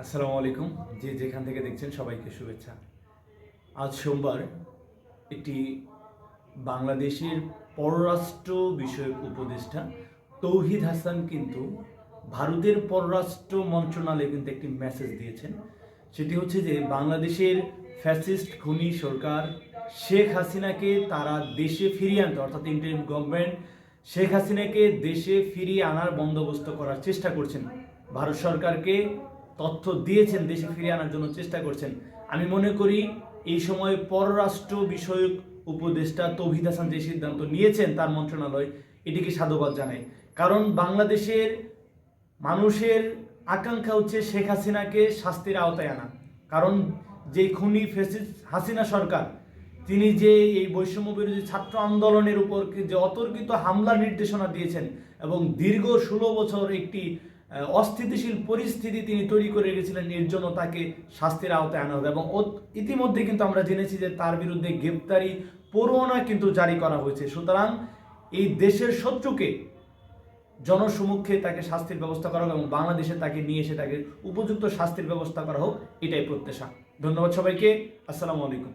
আসসালামু আলাইকুম। যে যেখান থেকে দেখছেন সবাইকে শুভেচ্ছা। আজ সোমবার একটি বাংলাদেশের পররাষ্ট্র বিষয়ক উপদেষ্টা তৌহিদ হাসান কিন্তু ভারতের পররাষ্ট্র মন্ত্রণালয়ে কিন্তু একটি মেসেজ দিয়েছেন। সেটি হচ্ছে যে, বাংলাদেশের ফ্যাসিস্ট খুনি সরকার শেখ হাসিনাকে তারা দেশে ফিরিয়ে আনতে, অর্থাৎ ইন্টারিম গভর্নমেন্ট শেখ হাসিনাকে দেশে ফিরিয়ে আনার বন্দোবস্ত করার চেষ্টা করছেন। ভারত সরকারকে তথ্য দিয়েছেন, দেশে ফিরিয়ে আনার জন্য চেষ্টা করছেন। আমি মনে করি এই সময় পররাষ্ট্র বিষয়ক উপদেষ্টা তৌহিদ হাসান যে সিদ্ধান্ত নিয়েছেন তার মন্ত্রণালয়, এটিকে সাধুবাদ জানায়। কারণ বাংলাদেশের মানুষের আকাঙ্ক্ষা হচ্ছে শেখ হাসিনাকে শাস্তির আওতায় আনা। কারণ যে খুনি ফেসিস হাসিনা সরকার, তিনি যে এই বৈষম্য বিরোধী ছাত্র আন্দোলনের উপর যে অতর্কিত হামলার নির্দেশনা দিয়েছেন এবং দীর্ঘ ষোলো বছর একটি অস্থিতিশীল পরিস্থিতি তিনি তৈরি করে রেখেছিলেন জন্য তাকে শাস্তির আওতায় আনা হবে। এবং ইতিমধ্যে কিন্তু আমরা জেনেছি যে তার বিরুদ্ধে গ্রেপ্তারি পরোয়ানা কিন্তু জারি করা হয়েছে। সুতরাং এই দেশের শত্রুকে জনসমক্ষে তাকে শাস্তির ব্যবস্থা করা হোক এবং বাংলাদেশে তাকে নিয়ে এসে তাকে উপযুক্ত শাস্তির ব্যবস্থা করা হোক, এটাই প্রত্যাশা। ধন্যবাদ সবাইকে। আসসালামু আলাইকুম।